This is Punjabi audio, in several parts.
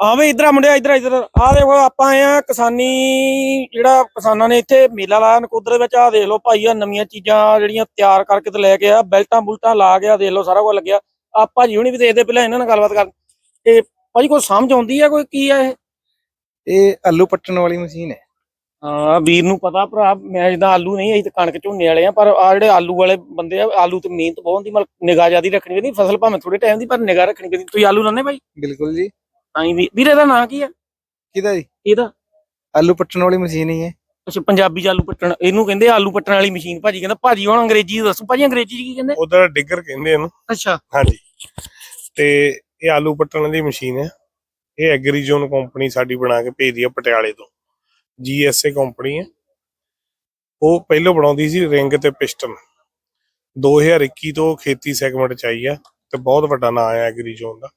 ਆ ਵੇ ਇਧਰ ਆ ਮੁੰਡਿਆ ਇਧਰ ਇਧਰ ਆ। ਦੇਖੋ ਆਪਾਂ ਆਏ ਆ ਕਿਸਾਨੀ ਜਿਹੜਾ ਕਿਸਾਨਾਂ ਨੇ ਇੱਥੇ ਮੇਲਾ ਲਾਇਆ ਨਕੋਦਰ ਦੇ ਵਿੱਚ। ਆ ਦੇਖ ਲਓ ਭਾਈ ਆ ਨਵੀਆਂ ਚੀਜ਼ਾਂ ਜਿਹੜੀਆਂ ਤਿਆਰ ਕਰਕੇ ਤੇ ਲੈ ਕੇ ਆ ਬੈਲਟਾਂ ਬੁਲਟਾਂ ਲਾ ਕੇ ਆ ਦੇਖ ਲਓ ਸਾਰਾ ਕੁਝ ਲੱਗਿਆ। ਆ ਭਾਜੀ ਹੁਣੀ ਵੀ ਦੇਖਦੇ ਪਹਿਲਾਂ ਇਹਨਾਂ ਨਾਲ ਗੱਲਬਾਤ ਕਰ ਤੇ ਭਾਜੀ ਕੋਈ ਸਮਝ ਆਉਂਦੀ ਆ ਕੋਈ ਕੀ ਆ ਇਹ? ਇਹ ਆਲੂ ਪੱਟਣ ਵਾਲੀ ਮਸ਼ੀਨ ਹੈ। ਹਾਂ ਵੀਰ ਨੂੰ ਪਤਾ ਭਰਾ ਮੈਂ ਜਿੱਦਾਂ ਆਲੂ ਨਹੀਂ ਅਸੀਂ ਤਾਂ ਕਣਕ ਝੋਨੇ ਵਾਲੇ ਆ ਪਰ ਆ ਜਿਹੜੇ ਆਲੂ ਵਾਲੇ ਬੰਦੇ ਆ ਆਲੂ ਤੇ ਮਿਹਨਤ ਬਹੁਤ ਹੁੰਦੀ ਮਤਲਬ ਨਿਗਾਹ ਜਿਆਦੀ ਰੱਖਣੀ ਪੈਂਦੀ ਫਸਲ ਭਾਵੇਂ ਥੋੜੇ ਟਾਈਮ ਦੀ ਪਰ ਨਿਗਾਹ ਰੱਖਣੀ ਪੈਂਦੀ। ਤੁਸੀਂ ਆਲੂ ਲਾਉਂਦੇ ਭਾਈ? ਬਿਲਕੁਲ ਜੀ। ਤਾਂ ਹੀ ਵੀ ਵੀਰੇ ਦਾ ਨਾਂ ਕੀ ਆ? ਕਿਹਦਾ ਜੀ? ਇਹਦਾ? ਆਲੂ ਪੱਟਣ ਵਾਲੀ ਮਸ਼ੀਨ ਹੀ ਹੈ। ਅੱਛਾ ਪੰਜਾਬੀ ਚ ਆਲੂ ਪੱਟਣ ਇਹਨੂੰ ਕਹਿੰਦੇ ਆਲੂ ਪੱਟਣ ਵਾਲੀ ਮਸ਼ੀਨ। ਭਾਜੀ ਕਹਿੰਦਾ ਭਾਜੀ ਹੁਣ ਅੰਗਰੇਜ਼ੀ ਦੱਸੋ। ਭਾਜੀ ਅੰਗਰੇਜ਼ੀ ਚ ਕੀ ਕਹਿੰਦੇ? ਉਧਰ ਡਿੱਗਰ ਕਹਿੰਦੇ ਇਹਨੂੰ। ਅੱਛਾ। ਹਾਂਜੀ। ਤੇ ਇਹ ਆਲੂ ਪੱਟਣ ਦੀ ਮਸ਼ੀਨ ਹੈ। ਇਹ ਐਗਰੀਜ਼ੋਨ ਕੰਪਨੀ ਸਾਡੀ ਬਣਾ ਕੇ ਭੇਜਦੀ ਹੈ ਪਟਿਆਲੇ ਤੋਂ। ਜੀਐਸਏ ਕੰਪਨੀ ਹੈ। ਉਹ ਪਹਿਲਾਂ ਬਣਾਉਂਦੀ ਸੀ ਰਿੰਗ ਤੇ ਪਿਸਟਨ। 2021 ਤੋਂ ਖੇਤੀ ਸੈਗਮੈਂਟ ਚ ਆਈ ਆ ਤੇ ਬਹੁਤ ਵੱਡਾ ਨਾਂ ਹੈ ਐਗਰੀਜ਼ੋਨ ਦਾ।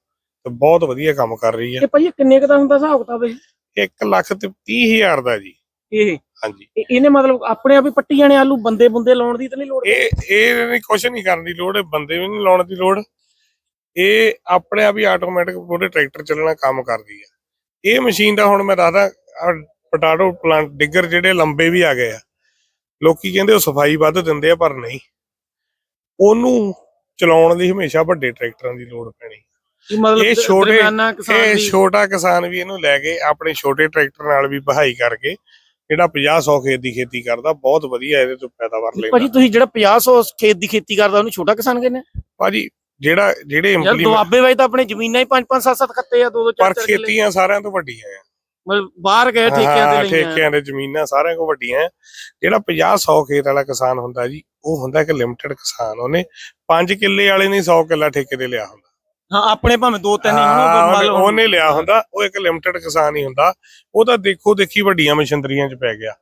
ਤੇ ਬਹੁਤ ਵਧੀਆ ਕੰਮ ਕਰ ਰਹੀ ਹੈ। ਇਹ ਭਾਜੀ ਕਿੰਨੇ ਕੁ ਦਾ ਹੁੰਦਾ ਹਿਸਾਬ ਕਿਤਾਬ ਇਹ? 1 ਲੱਖ ਤੇ 30 ਹਜ਼ਾਰ ਦਾ ਜੀ। ਇਹ? ਹਾਂਜੀ। ਇਹ- ਇਹਨੇ ਮਤਲਬ ਆਪਣੇ ਆਪ ਹੀ ਪੱਟੀ ਜਾਣੇ ਆਲੂ ਬੰਦੇ ਬੁੰਦੇ ਲਾਉਣ ਦੀ ਤਾਂ ਨਹੀਂ ਲੋੜ? ਇਹ ਇਹ ਨਹੀਂ ਕੁਛ ਨਹੀਂ ਕਰਨ ਦੀ ਲੋੜ ਇਹ ਬੰਦੇ ਵੀ ਨਹੀਂ ਲਾਉਣ ਦੀ ਲੋੜ। ਇਹ ਆਪਣੇ ਆਪ ਹੀ ਆਟੋਮੈਟਿਕ ਪੂਰੇ ਟਰੈਕਟਰ ਚੱਲਣਾ ਕੰਮ ਕਰਦੀ ਹੈ ਇਹ ਮਸ਼ੀਨ ਦਾ ਹੁਣ ਮੈਂ ਦੱਸਦਾ ਆਹ ਪਟਾਟੋ ਪਲਾਂਟ ਡਿੱਗਰ ਜਿਹੜੇ ਲੰਬੇ ਵੀ ਆ ਗਏ ਆ। ਲੋਕੀ ਕਹਿੰਦੇ ਉਹ ਸਫ਼ਾਈ ਵੱਧ ਦਿੰਦੇ ਆ ਪਰ ਨਹੀਂ। ਉਹਨੂੰ ਚਲਾਉਣ ਦੀ ਹਮੇਸ਼ਾ ਵੱਡੇ ਟਰੈਕਟਰਾਂ ਦੀ ਲੋੜ ਪੈਣੀ। ਇਹ ਮਤਲਬ ਇਹ ਛੋਟੇ- ਦਰਮਿਆਨਾ ਕਿਸਾਨ ਇਹ ਛੋਟਾ ਕਿਸਾਨ ਵੀ ਇਹਨੂੰ ਲੈ ਕੇ ਆਪਣੇ ਛੋਟੇ ਟਰੈਕਟਰ ਨਾਲ ਵੀ ਬਹਾਈ ਕਰਕੇ ਜਿਹੜਾ 50 100 ਖੇਤ ਦੀ ਖੇਤੀ ਕਰਦਾ ਬਹੁਤ ਵਧੀਆ ਇਹਦੇ ਤੋਂ ਪੈਦਾਵਾਰ ਲੈਂਦਾ। ਭਾਜੀ ਤੁਸੀਂ ਜਿਹੜਾ 50 ਖੇਤ ਦੀ ਖੇਤੀ ਕਰਦਾ ਉਹਨੂੰ ਛੋਟਾ ਕਿਸਾਨ ਕਹਿੰਦੇ? ਭਾਜੀ ਜਿਹੜਾ ਜਿਹੜੇ ਇੰਪਲੀਮੈਂਟ ਦੁਆਬੇ ਵਿੱਚ ਤਾਂ ਆਪਣੇ ਜ਼ਮੀਨਾਂ ਹੀ 5 5 7 7 ਖੱਤੇ ਆ ਦੋ ਦੋ ਚਾਰ ਪਰ ਚਾਰ ਕਿੱਲੇ। ਖੇਤੀਆਂ ਸਾਰਿਆਂ ਤੋਂ ਵੱਡੀਆਂ ਆ। ਮਤਲਬ ਬਾਹਰ ਗਏ ਠੇਕਿਆਂ ਤੇ ਲਈਆਂ। ਠੇਕਿਆਂ ਦੇ ਜ਼ਮੀਨਾਂ ਸਾਰਿਆਂ ਤੋਂ ਵੱਡੀਆਂ ਆ। ਜਿਹੜਾ 50 100 ਖੇਤ ਵਾਲਾ ਕਿਸਾਨ ਹੁੰਦਾ ਜੀ ਉਹ ਹੁੰਦਾ ਇੱਕ ਲਿਮਟਿਡ ਕਿਸਾਨ। ਉਹਨੇ 5 ਕਿੱਲੇ ਵਾਲੇ ਨੇ 100 ਕਿੱਲਾ ਠੇਕੇ ਤੇ ਲਿਆ ਹੁੰਦਾ। ਹਾਂ ਆਪਣੇ ਭਾਵੇਂ ਦੋ ਤਿੰਨ ਹੀ ਹੋਣ ਹਾਂ, ਉਹਨੇ- ਉਹਨੇ ਲਿਆ ਹੁੰਦਾ ਉਹ ਇੱਕ ਲਿਮਟਿਡ ਕਿਸਾਨ ਹੀ ਹੁੰਦਾ। ਉਹ ਤਾਂ ਦੇਖੋ ਦੇਖੀ ਵੱਡੀਆਂ ਮਸ਼ੀਨਰੀਆਂ 'ਚ ਪੈ ਗਿਆ।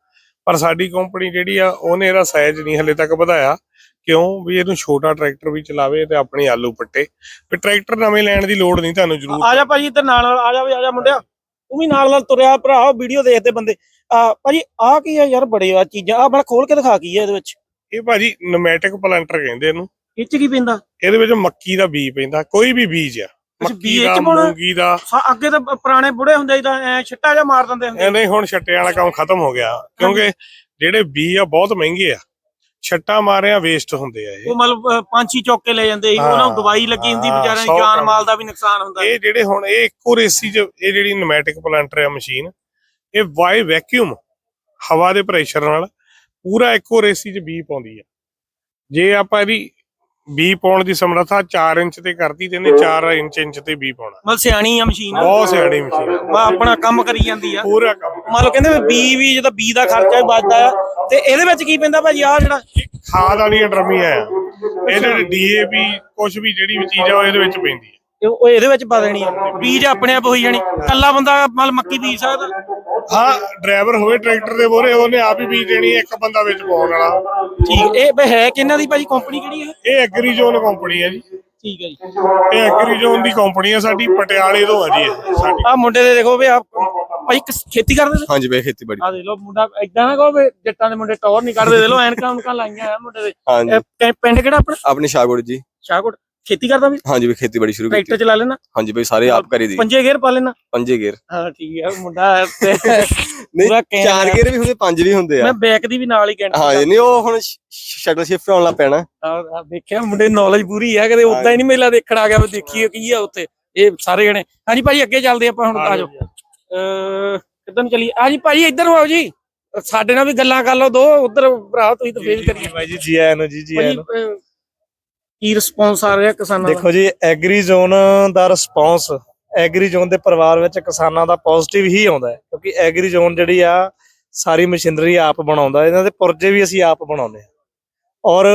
ਪਰ ਸਾਡੀ ਕੰਪਨੀ ਜਿਹੜੀ ਆ ਉਹਨੇ ਇਹਦਾ ਸਾਈਜ਼ ਨਹੀਂ ਹਲੇ ਤੱਕ ਵਧਾਇਆ। ਕਿਉਂ? ਵੀ ਇਹਨੂੰ ਛੋਟਾ ਟਰੈਕਟਰ ਵੀ ਚਲਾਵੇ ਤੇ ਆਪਣੇ ਆਲੂ ਪੱਟੇ। ਵੀ ਟਰੈਕਟਰ ਨਵੇਂ ਲੈਣ ਦੀ ਲੋੜ ਨਹੀਂ ਤੁਹਾਨੂੰ ਜ਼ਰੂਰ। ਆ ਜਾ ਭਾਜੀ ਇੱਧਰ ਨਾਲ ਨਾਲ ਆ ਜਾ ਵੀ ਆ ਜਾ ਮੁੰਡਿਆ। ਤੂੰ ਵੀ ਨਾਲ ਨਾਲ ਤੁਰਿਆ ਭਰਾ ਵੀਡੀਓ ਦੇਖਦੇ ਬੰਦੇ। ਆ ਭਾਜੀ ਆ ਕੀ ਆ ਯਾਰ ਬੜੇ ਆ ਚੀਜ਼ਾਂ। ਆ ਬੜਾ ਖੋਲ ਕੇ ਦਿਖਾ ਕੀ ਆ ਇਹਦੇ ਵਿੱਚ। ਇਹ ਭਾਜੀ ਨਮੈਟਿਕ ਪਲਾਂਟਰ ਕਹਿੰਦੇ ਇਹਨੂੰ। ਇਹ ਚ ਕੀ ਪੈਂਦਾ? ਇਹਦੇ ਵਿੱਚ ਮੱਕੀ ਦਾ ਬੀਜ ਪੈਂਦਾ ਕੋਈ ਵੀ ਬੀਜ ਆ। ਮੱਕੀ ਦਾ? ਮੂੰਗੀ ਦਾ। ਅੱਗੇ ਤਾਂ ਪੁਰਾਣੇ ਬੁੜੇ ਹੁੰਦੇ ਤਾਂ ਐ ਛਿੱਟਾ ਜਿਹਾ ਮਾਰ ਦਿੰਦੇ ਹੁੰਦੇ ਨਹੀਂ ਹੁਣ ਛੱਟੇ ਵਾਲਾ ਕੰਮ ਖਤਮ ਹੋ ਗਿਆ। ਕਿਉਂਕਿ ਜਿਹੜੇ ਬੀਜ ਆ ਬਹੁਤ ਮਹਿੰਗੇ ਆ। ਛੱਟਾ ਮਾਰਿਆ ਵੇਸਟ ਹੁੰਦੇ ਆ ਇਹ। ਉਹ ਮਤਲਬ ਪੰਛੀ ਚੌਕ ਕੇ ਲੈ ਜਾਂਦੇ ਉਹਨਾਂ ਨੂੰ ਦਵਾਈ ਲੱਗੀ ਹੁੰਦੀ ਵਿਚਾਰਿਆਂ ਦੀ ਜਾਨ। ਮਾਲ ਦਾ ਵੀ ਨੁਕਸਾਨ ਹੁੰਦਾ ਇਹ ਜਿਹੜੇ ਹੁਣ ਇਹ ਇੱਕੋ ਰੇਸੀ ਚ ਇਹ ਜਿਹੜੀ ਨਮੈਟਿਕ ਪਲਾਂਟਰ ਆ ਮਸ਼ੀਨ ਇਹ ਵਾਈ ਵੈਕਿਊਮ ਹਵਾ ਦੇ ਪ੍ਰੈਸ਼ਰ ਨਾਲ ਪੂਰਾ ਇੱਕੋ ਰੇਸੀ ਚ ਬੀ ਪਾਉਂਦੀ ਆ। ਜੇ ਆਪਾਂ ਇਹਦੀ ਬੀ ਪਾਉਣ ਦੀ ਸਮਰੱਥਾ 4 ਇੰਚ ਤੇ ਕਰਦੀ ਤੇ ਇਹਨੇ 4 ਇੰਚ ਇੰਚ ਤੇ ਬੀ ਪਾਉਣਾ। ਮਤਲਬ ਸਿਆਣੀ ਆ ਮਸ਼ੀਨ ਬਹੁਤ ਸਿਆਣੀ ਮਸ਼ੀਨ ਆ। ਵਾ ਆਪਣਾ ਕੰਮ ਕਰੀ ਜਾਂਦੀ ਆ। ਪੂਰਾ ਕੰਮ ਮੰਨ ਲਓ ਕਹਿੰਦੇ ਵੀ ਬੀ ਵੀ ਜਦੋਂ ਬੀ ਦਾ ਖਰਚਾ ਵੀ ਬਚਦਾ ਆ ਤੇ ਇਹਦੇ ਵਿੱਚ ਕੀ ਪੈਂਦਾ ਭਾਜੀ? ਆ ਜਿਹੜਾ ਖਾਦ ਵਾਲੀਆਂ ਡਰਮੀਆਂ ਆ ਇਹਦੇ ਡੀਏਪੀ ਕੁਝ ਵੀ ਜਿਹੜੀ ਵੀ ਚੀਜ਼ ਆ ਉਹ ਇਹਦੇ ਵਿੱਚ ਪੈਂਦੀ ਆ। ਉਹ ਇਹਦੇ ਵਿੱਚ ਪਾ ਦੇਣੀ ਆ। ਬੀਜ ਆਪਣੇ ਆਪ ਹੋਈ ਜਾਣੀ। ਕੱਲਾ ਬੰਦਾ ਮਤਲਬ ਮੱਕੀ ਬੀਜ ਸਕਦਾ? ਹਾਂ ਡਰਾਈਵਰ ਹੋਵੇ ਟਰੈਕਟਰ ਦੇ ਮੋਰੇ ਉਹਨੇ ਆਪ ਹੀ ਬੀਜ ਦੇਣੀ ਇੱਕ ਬੰਦਾ ਵਿੱਚ ਪਾਉਣ ਵਾਲਾ। ਠੀਕ ਇਹ ਬਈ ਹੈ ਕਿਹਨਾਂ ਦੀ ਭਾਜੀ? ਕੰਪਨੀ ਕਿਹੜੀ ਹੈ ਇਹ ਐਗਰੀਜ਼ੋਨ ਕੰਪਨੀ ਹੈ ਜੀ। ਠੀਕ ਹੈ ਜੀ। ਇਹ ਐਗਰੀਜ਼ੋਨ ਦੀ ਕੰਪਨੀ ਹੈ ਸਾਡੀ ਪਟਿਆਲੇ ਤੋਂ ਆ ਜੀ ਇਹ ਸਾਡੀ। ਆ ਮੁੰਡੇ ਦੇ ਦੇਖੋ ਵੀ ਆ ਭਾਈ ਕਿਸ- ਖੇਤੀ ਕਰਦੇ ਨੇ? ਹਾਂਜੀ ਬਈ ਖੇਤੀਬਾੜੀ ਆ ਦੇਖ ਲਓ ਮੁੰਡਾ ਇਦਾਂ ਨਾ ਕਹੋ ਵੀ ਜੱਟਾਂ ਦੇ ਮੁੰਡੇ ਟੌਰ ਨਹੀਂ ਕੱਢਦੇ ਦੇਖ ਲਓ ਐਨਕਾਂ ਉਨਕਾਂ ਲਾਈਆਂ ਆ ਮੁੰਡੇ ਦੇ। ਹਾਂਜੀ। ਇਹ ਪਿੰਡ ਕਿਹੜਾ ਆਪਣਾ? ਆਪਣੀ ਸ਼ਾਹਗੁੜ ਜੀ। ਸ਼ਾਹਕੋਟ। ਖੇਤੀ ਕਰਦਾ ਵੀ? ਹਾਂਜੀ ਬਈ ਖੇਤੀਬਾੜੀ ਸ਼ੁਰੂ ਕੀਤੀ। ਟਰੈਕਟਰ ਚਲਾ ਲੈਣਾ? ਹਾਂਜੀ ਬਈ ਸਾਰੇ ਆਪ ਕਰੀ ਦੀ। ਪੰਜੇ ਗੇਅਰ ਪਾ ਲੈਣਾ? ਪੰਜੇ ਗੇਰ ਹਾਂ ਠੀਕ ਹੈ ਮੁੰਡਾ ਤੇ ਨਹੀਂ ਪੂਰਾ ਚਾਰ। ਗੇਰ ਵੀ ਹੁੰਦੇ ਪੰਜ ਵੀ ਹੁੰਦੇ ਮੈਂ ਆ ਬੈਕ ਦੀ ਵੀ ਨਾਲ ਹੀ ਕਹਿਣਾ ਹਾਂਜੀ ਨਹੀਂ ਉਹ ਹੁਣ ਸ਼ਟਲ ਸ਼ਿਫਟ ਹੋਣ ਲੱਗ ਪੈਣਾ। ਆ- ਦੇਖਿਆ ਮੁੰਡੇ ਨੌਲੇਜ ਪੂਰੀ ਆ ਕਦੇ ਉਦਾਂ ਹੀ ਨਹੀਂ ਮੇਲਾ ਦੇਖਣ ਆ ਗਿਆ ਵੀ ਦੇਖੀਏ ਕੀ ਆ ਉੱਥੇ। ਇਹ ਸਾਰੇ ਜਣੇ। ਹਾਂਜੀ ਭਾਈ ਅੱਗੇ ਚੱਲਦੇ ਆਪਾਂ ਹੁਣ ਆ ਜਾਓ। ਅਹ ਕਿੱਦਾਂ ਨੂੰ ਚੱਲੀਏ? ਆ ਜੀ ਭਾਈ ਇੱਧਰ ਨੂੰ ਆਓ ਜੀ। ਸਾਡੇ ਨਾਲ ਵੀ ਗੱਲਾਂ ਕਰ ਲਓ ਦੋ ਉਧਰ ਭਰਾ ਤੁਸੀਂ ਤਾਂ ਫੇਰ ਕਰੀਏ। ਬਾਈ ਜੀ ਜੀ ਆਇਆਂ ਨੂੰ ਜੀ ਜੀ ਆਇਆਂ ਭਾਈ ਨੂੰ। ਅਹ, ਕੀ ਰਿਸਪੌਂਸ ਆ ਰਿਹਾ ਕਿਸਾਨਾਂ ਦਾ? ਦੇਖੋ ਜੀ ਐਗਰੀ ਜ਼ੋਨ ਦਾ ਰਿਸਪੌਂਸ ਐਗਰੀ ਜ਼ੋਨ ਦੇ ਪਰਿਵਾਰ ਵਿੱਚ ਕਿਸਾਨਾਂ ਦਾ ਪੋਜ਼ਿਟਿਵ ਹੀ ਆਉਂਦਾ ਹੈ ਕਿਉਂਕਿ ਐਗਰੀ ਜ਼ੋਨ ਜਿਹੜੀ ਆ ਸਾਰੀ ਮਸ਼ੀਨਰੀ ਆਪ ਬਣਾਉਂਦਾ ਇਹਨਾਂ ਦੇ ਪੁਰਜੇ ਵੀ ਅਸੀਂ ਆਪ ਬਣਾਉਂਦੇ ਆ ਔਰ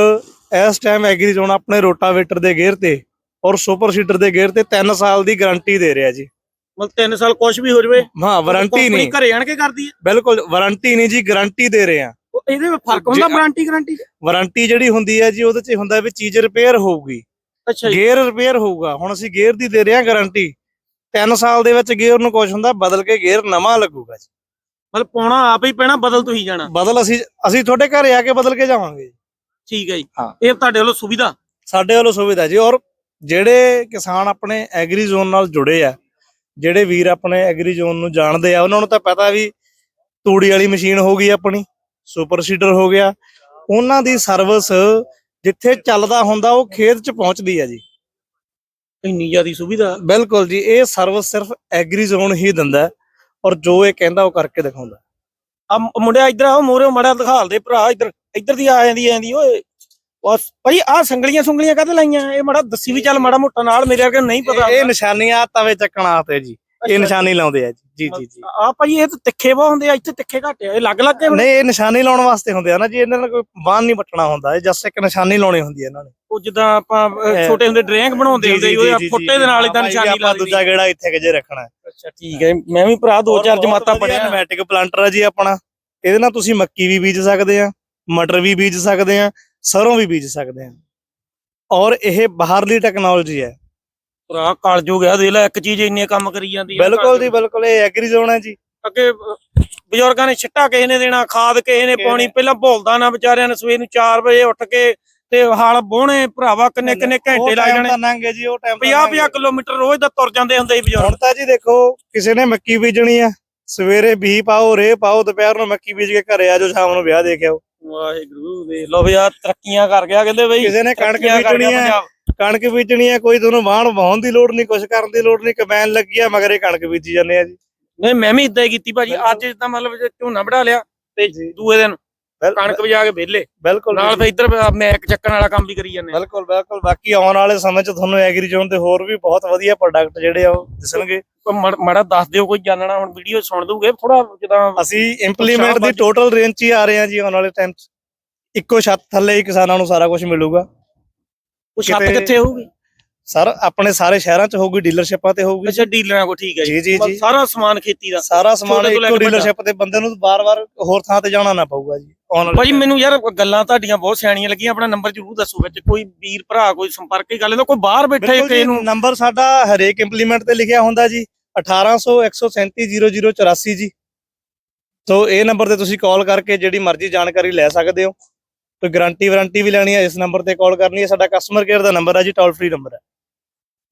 ਇਸ ਟਾਈਮ ਐਗਰੀ ਜ਼ੋਨ ਆਪਣੇ ਰੋਟਾਵੇਟਰ ਦੇ ਗੇਅਰ ਤੇ ਔਰ ਸੁਪਰ ਸੀਡਰ ਦੇ ਗੇਅਰ ਤੇ 3 ਸਾਲ ਦੀ ਗਾਰੰਟੀ ਦੇ ਰਿਹਾ ਜੀ। ਮਤਲਬ 3 ਸਾਲ ਕੁਝ ਵੀ ਹੋ ਜਵੇ ਹਾਂ ਵਾਰੰਟੀ ਨਹੀਂ। ਘਰੇ ਆਣ ਕੇ ਕਰਦੀ ਹੈ? ਬਿਲਕੁਲ ਵਾਰੰਟੀ ਨਹੀਂ ਜੀ ਗਾਰੰਟੀ ਦੇ ਰਹੇ ਆ ਇਹਦੇ ਵਿੱਚ ਫ਼ਰਕ ਹੁੰਦਾ ਵਾਰੰਟੀ ਗਾਰੰਟੀ ਵਾਰੰਟੀ ਜਿਹੜੀ ਹੁੰਦੀ ਹੈ ਜੀ ਉਹਦੇ 'ਚ ਹੁੰਦਾ ਵੀ ਚੀਜ਼ ਰਿਪੇਅਰ ਹੋਊਗੀ। ਅੱਛਾ ਜੀ। ਗੇਅਰ ਰਿਪੇਅਰ ਹੋਊਗਾ। ਹੁਣ ਅਸੀਂ ਗੇਅਰ ਦੀ ਦੇ ਰਹੇ ਹਾਂ ਗਾਰੰਟੀ 3 ਸਾਲ ਦੇ ਵਿੱਚ ਗੇਅਰ ਨੂੰ ਕੁਝ ਹੁੰਦਾ ਬਦਲ ਕੇ ਗੇਅਰ ਨਵਾਂ ਲੱਗੂਗਾ ਜੀ। ਮਤਲਬ ਪਾਉਣਾ ਆਪ ਹੀ ਪੈਣਾ ਬਦਲ ਤੁਸੀਂ ਜਾਣਾ। ਬਦਲ ਅਸੀਂ ਅਸੀਂ ਤੁਹਾਡੇ ਘਰੇ ਆ ਕੇ ਬਦਲ ਕੇ ਜਾਵਾਂਗੇ ਠੀਕ ਹੈ ਜੀ। ਇਹ ਤੁਹਾਡੇ ਵੱਲੋਂ ਸੁਵਿਧਾ? ਸਾਡੇ ਵੱਲੋਂ ਸੁਵਿਧਾ ਜੀ। ਔਰ ਜਿਹੜੇ ਕਿਸਾਨ ਆਪਣੇ ਐਗਰੀ ਜ਼ੋਨ ਨਾਲ ਜੁੜੇ ਆ ਜਿਹੜੇ ਵੀਰ ਆਪਣੇ ਐਗਰੀ ਜ਼ੋਨ ਨੂੰ ਜਾਣਦੇ ਆ ਉਹਨਾਂ ਨੂੰ ਤਾਂ ਪਤਾ ਵੀ ਤੂੜੀ ਵਾਲੀ ਮਸ਼ੀਨ ਹੋ ਗਈ ਆਪਣੀ। ਸੁਪਰ ਸੀਡਰ ਹੋ ਗਿਆ। ਉਹਨਾਂ ਦੀ ਸਰਵਿਸ ਜਿੱਥੇ ਚੱਲਦਾ ਹੁੰਦਾ ਉਹ ਖੇਤ 'ਚ ਪਹੁੰਚਦੀ ਹੈ ਜੀ। ਇੰਨੀ ਜ਼ਿਆਦੀ ਸੁਵਿਧਾ। ਬਿਲਕੁਲ ਜੀ ਇਹ ਸਰਵਿਸ ਸਿਰਫ ਐਗਰੀ ਜ਼ੋਨ ਹੀ ਦਿੰਦਾ ਔਰ ਜੋ ਇਹ ਕਹਿੰਦਾ ਉਹ ਕਰਕੇ ਦਿਖਾਉਂਦਾ। ਆ ਮੁੰਡਿਆ ਇੱਧਰ ਆਓ ਮੋਰੇ ਮੜਾ ਦਿਖਾਲ ਦੇ ਭਰਾ ਇੱਧਰ ਇੱਧਰ ਦੀ ਆ ਜਾਂਦੀ ਜਾਂਦੀ ਓਏ। ਬਸ ਭਾਈ ਆ ਸੰਗਲੀਆਂ ਸੁੰਗਲੀਆਂ ਕਾਹਦੇ ਲਾਈਆਂ? ਇਹ ਮੜਾ ਦੱਸੀ ਵੀ ਚੱਲ ਮਾੜਾ ਮੋਟਾ ਨਾਲ ਮੇਰੇ ਵਰਗੇ ਨਹੀਂ ਪਤਾ। ਇਹ ਨਿਸ਼ਾਨੀਆਂ ਤਵੇ ਚੱਕਣਾ ਤੇ ਜੀ। ਇਹ ਨਿਸ਼ਾਨੀ ਲਾਉਂਦੇ ਆ ਜੀ। ਜੀ ਜੀ ਆ ਭਾਈ ਇਹ ਤਾਂ ਤਿੱਖੇ ਬਹੁਤ ਹੁੰਦੇ ਆ ਇੱਥੇ ਤਿੱਖੇ ਘੱਟ ਆ ਇਹ ਲੱਗ ਲੱਗ ਕੇ ਨਹੀਂ ਇਹ ਨਿਸ਼ਾਨੀ ਲਾਉਣ ਵਾਸਤੇ ਹੁੰਦੇ ਆ ਨਾ ਜੀ ਇਹਨਾਂ ਨਾਲ ਕੋਈ ਬਾਣ ਨਹੀਂ ਵੱਟਣਾ ਹੁੰਦਾ ਇਹ ਜਸਟ ਇੱਕ ਨਿਸ਼ਾਨੀ ਲਾਉਣੀ ਹੁੰਦੀ ਹੈ ਇਹਨਾਂ ਨੇ। ਉਹ ਜਿੱਦਾਂ ਆਪਾਂ ਛੋਟੇ ਹੁੰਦੇ ਡਰੈਂਗ ਬਣਾਉਂਦੇ ਹੁੰਦੇ ਉਹ ਫੁੱਟੇ ਦੇ ਨਾਲ ਇਦਾਂ ਨਿਸ਼ਾਨੀ ਲਾ ਦਿੱਤੀ ਦੂਜਾ ਗੇੜਾ ਇੱਥੇ ਕਿਜੇ ਰੱਖਣਾ ਅੱਛਾ ਠੀਕ ਹੈ ਮੈਂ ਵੀ ਭਰਾ ਦੋ ਚਾਰ ਜਮਾਤਾਂ ਪੜਿਆ ਨਮੈਟਿਕ ਪਲਾਂਟਰ ਆ ਜੀ ਆਪਣਾ। ਇਹਦੇ ਨਾਲ ਤੁਸੀਂ ਮੱਕੀ ਵੀ ਬੀਜ ਸਕਦੇ ਆ ਮਟਰ ਵੀ ਬੀਜ ਸਕਦੇ ਆ ਸਰੋਂ ਵੀ ਬੀਜ ਸਕਦੇ ਆ। ਔਰ ਇਹ ਬਾਹਰਲੀ ਟੈਕਨੋਲੋਜੀ ਹੈ। ਭਰਾ ਕਾਲਜੋ ਗਿਆ ਦੇ ਲੈ ਇੱਕ ਚੀਜ਼ ਇੰਨੇ ਕੰਮ ਕਰੀ ਜਾਂਦੀ ਆ ਬਿਲਕੁਲ ਜੀ ਬਿਲਕੁਲ ਇਹ ਐਗਰੀ ਜ਼ੋਨ ਹੈ ਜੀ। ਅੱਗੇ ਬਜ਼ੁਰਗਾਂ ਨੇ ਛਿੱਟਾ ਕਿਸੇ ਨੇ ਦੇਣਾ ਖਾਦ ਕਿਸੇ ਨੇ ਪਾਉਣੀ। ਪਹਿਲਾਂ ਭੁੱਲਦਾ ਨਾ ਵਿਚਾਰਿਆਂ ਨੇ ਸਵੇਰ ਨੂੰ 4 ਵਜੇ ਉੱਠ ਕੇ ਤੇ ਹਲ ਬੋਹਣੇ ਭਰਾਵਾ ਕਿੰਨੇ ਕਿੰਨੇ ਘੰਟੇ ਲੱਗ ਜਾਣੇ। ਨੰਗੇ ਜੀ ਉਹ ਟਾਈਮ 50 50 ਕਿਲੋਮੀਟਰ ਰੋਜ਼ ਦਾ ਤੁਰ ਜਾਂਦੇ ਹੁੰਦੇ ਸੀ ਬਜ਼ੁਰਗ। ਹੁਣ ਤਾਂ ਜੀ ਦੇਖੋ ਕਿਸੇ ਨੇ ਮੱਕੀ ਬੀਜਣੀ ਆ ਸਵੇਰੇ ਬੀ ਪਾਓ ਰੇ ਪਾਓ ਦੁਪਹਿਰ ਨੂੰ ਮੱਕੀ ਬੀਜ ਕੇ ਘਰੇ ਆ ਜਾਓ ਸ਼ਾਮ ਨੂੰ ਵਿਆਹ ਦੇ ਕੇ ਆਓ। ਵਾਹਿਗੁਰੂ ਵੇਖ ਲਓ ਵੀ ਆ ਤਰੱਕੀਆਂ ਕਰ ਗਿਆ ਕਹਿੰਦੇ ਬਈ ਕਿਸੇ ਨੇ ਕਣਕ ਬੀਜਣੀ ਹੈ ਪੰਜਾਬ। ਕਣਕ ਬੀਜਣੀ ਹੈ ਕੋਈ ਤੁਹਾਨੂੰ ਵਾਹਣ ਵਾਹਣ ਦੀ ਲੋੜ ਨਹੀਂ ਕੁਝ ਕਰਨ ਦੀ ਲੋੜ ਨਹੀਂ ਕਮੈਨ ਲੱਗੀ ਆ ਮਗਰ ਇਹ ਕਣਕ ਬੀਜੀ ਜਾਂਦੇ ਆ ਜੀ ਨਹੀਂ ਮੈਂ ਵੀ ਇਦਾਂ ਹੀ ਕੀਤੀ ਭਾਜੀ। ਅੱਜ ਜਿੱਦਾਂ ਮਤਲਬ ਝੋਨਾ ਵਢਾ ਲਿਆ ਤੇ। ਦੂਏ ਦਿਨ ਕਣਕ ਵਜਾ ਕੇ ਵਿਹਲੇ ਬਿਲਕੁਲ ਨਾਲ। ਫਿਰ ਇੱਧਰ ਮੈਕ ਚੱਕਣ ਵਾਲਾ ਕੰਮ ਵੀ ਕਰੀ ਜਾਂਦੇ ਆ। ਬਿਲਕੁਲ ਬਿਲਕੁਲ ਬਾਕੀ ਆਉਣ ਵਾਲੇ ਸਮੇਂ 'ਚ ਤੁਹਾਨੂੰ ਐਗਰੀ ਜ਼ੋਨ ਦੇ ਹੋਰ ਵੀ ਬਹੁਤ ਵਧੀਆ ਪ੍ਰੋਡਕਟ ਜਿਹੜੇ ਆ ਉਹ ਦਿਸਣਗੇ ਮੜ- ਦੱਸ ਦਿਓ ਕੋਈ ਜਾਣਨਾ ਹੁਣ ਵੀਡੀਓ ਸੁਣ ਦੂਗੇ ਥੋੜਾ ਜਿੱਦਾਂ ਅਸੀਂ ਇੰਪਲੀਮੈਂਟ ਦੀ। ਟੋਟਲ ਰੇਂਜ 'ਚ ਹੀ ਆ ਰਹੇ ਹਾਂ ਜੀ ਆਉਣ ਵਾਲੇ ਟਾਈਮ 'ਚ ਇੱਕੋ ਛੱਤ ਥੱਲੇ ਹੀ ਕਿਸਾਨਾਂ ਨੂੰ ਸਾਰਾ ਕੁਝ ਮਿਲੂਗਾ ਉਹ ਛੱਤ ਕਿਤੇ- ਕਿੱਥੇ ਹੋਊਗੀ? ਸਰ ਆਪਣੇ ਸਾਰੇ ਸ਼ਹਿਰਾਂ 'ਚ ਹੋਊਗੀ ਡੀਲਰਸ਼ਿਪਾਂ ਤੇ ਹੋਊਗੀ। ਅੱਛਾ ਡੀਲਰਾਂ ਕੋ ਠੀਕ ਹੈ ਜੀ, ਜੀ, ਜੀ। ਸਾਰਾ ਸਮਾਨ ਖੇਤੀ ਦਾ। ਸਾਰਾ ਸਮਾਨ ਛੋਟੇ ਤੋਂ ਲੈ ਇੱਕੋ ਕੇ ਵੱਡਾ। ਡੀਲਰਸ਼ਿਪ ਤੇ ਬੰਦੇ ਨੂੰ ਬਾਰ-ਬਾਰ ਹੋਰ ਥਾਂ ਤੇ ਜਾਣਾ ਨਾ ਪਊਗਾ ਜੀ ਆਉਣ ਵਾਲੇ ਭਾਜੀ time। ਮੈਨੂੰ ਯਾਰ ਗੱਲਾਂ ਤੁਹਾਡੀਆਂ ਬਹੁਤ ਸਿਆਣੀਆਂ ਲੱਗੀਆਂ। ਆਪਣਾ ਨੰਬਰ ਜ਼ਰੂਰ ਦੱਸੋ ਵਿੱਚ। ਕੋਈ ਵੀਰ ਭਰਾ ਕੋਈ ਸੰਪਰਕ ਦੀ ਗੱਲ ਇਹਦਾ ਕੋਈ ਬਾਹਰ ਬੈਠੇ ਬਿਲਕੁਲ ਕਿਸੇ ਜੀ ਨੂੰ। ਨੰਬਰ ਸਾਡਾ ਹਰੇਕ ਇੰਪਲੀਮੈਂਟ ਤੇ ਲਿਖਿਆ ਹੁੰਦਾ ਜੀ 1800 137 0084 ਜੀ। ਸੋ ਇਹ ਨੰਬਰ ਤੇ ਤੁਸੀਂ ਕਾਲ ਕਰਕੇ ਜਿਹੜੀ ਮਰਜ਼ੀ ਜਾਣਕਾਰੀ ਲੈ ਸਕਦੇ ਹੋ। ਕੋਈ ਗਾਰੰਟੀ ਵਾਰੰਟੀ ਵੀ ਲੈਣੀ ਹੈ ਇਸ ਨੰਬਰ ਤੇ ਕਾਲ ਕਰਨੀ ਹੈ ਸਾਡਾ ਕਸਟਮਰ ਕੇਅਰ ਦਾ ਨੰਬਰ ਹੈ ਜੀ ਟੋਲ ਫ੍ਰੀ ਨੰਬਰ ਹੈ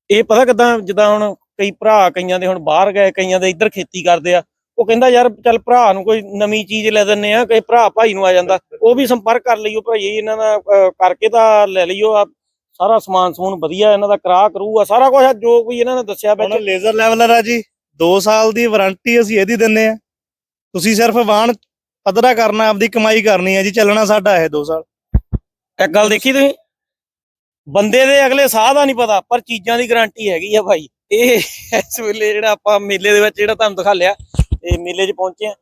ਇਹ ਪਤਾ ਕਿਦਾਂ, ਜਿੱਦਾਂ ਹੁਣ ਕਈ ਭਰਾ ਕਈਆਂ ਦੇ ਹੁਣ ਬਾਹਰ ਗਏ, ਕਈਆਂ ਦੇ ਇੱਧਰ ਖੇਤੀ ਕਰਦੇ ਆ, ਉਹ ਕਹਿੰਦਾ ਯਾਰ ਚੱਲ ਭਰਾ ਨੂੰ ਕੋਈ ਨਵੀਂ ਚੀਜ਼ ਲੈ ਦਿੰਨੇ ਆ, ਕਈ ਭਰਾ ਭਾਈ ਨੂੰ ਆ ਜਾਂਦਾ, ਉਹ ਵੀ ਸੰਪਰਕ ਕਰ ਲਈਓ ਭਾਈ ਇਹਨਾਂ ਦਾ ਕਰਕੇ ਤਾਂ ਲੈ ਲਈਓ ਆ ਸਾਰਾ ਸਮਾਨ ਸਮੂਨ ਵਧੀਆ, ਇਹਨਾਂ ਦਾ ਕਰਾ ਕਰੂ ਆ ਸਾਰਾ ਕੁਝ ਜੋ ਕੋਈ ਇਹਨਾਂ ਨੇ ਦੱਸਿਆ ਹੁਣ ਵਿੱਚ ਲੇਜ਼ਰ ਲੈਵਲਰ ਆ ਜੀ 2 ਸਾਲ ਦੀ ਵਾਰੰਟੀ ਅਸੀਂ ਇਹਦੀ ਦਿੰਨੇ ਆ। ਤੁਸੀਂ ਸਿਰਫ ਵਾਹਣ ਪੱਧਰਾ ਕਰਨਾ, ਆਪਦੀ ਕਮਾਈ ਕਰਨੀ ਹੈ ਜੀ, ਚੱਲਣਾ ਸਾਡਾ ਇਹ 2 ਸਾਲ। ਇੱਕ ਗੱਲ ਦੇਖੀ ਤੁਸੀਂ? ਬੰਦੇ ਦੇ ਅਗਲੇ ਸਾਹ ਦਾ ਨਹੀਂ ਪਤਾ, ਪਰ ਚੀਜ਼ਾਂ ਦੀ ਗਾਰੰਟੀ ਹੈਗੀ ਆ ਭਾਈ। ਇਹ ਇਸ ਵੇਲੇ ਜਿਹੜਾ ਆਪਾਂ ਮੇਲੇ ਦੇ ਵਿੱਚ ਜਿਹੜਾ ਤੁਹਾਨੂੰ ਦਿਖਾ ਲਿਆ ਤੇ ਮੇਲੇ 'ਚ ਪਹੁੰਚੇ ਆ।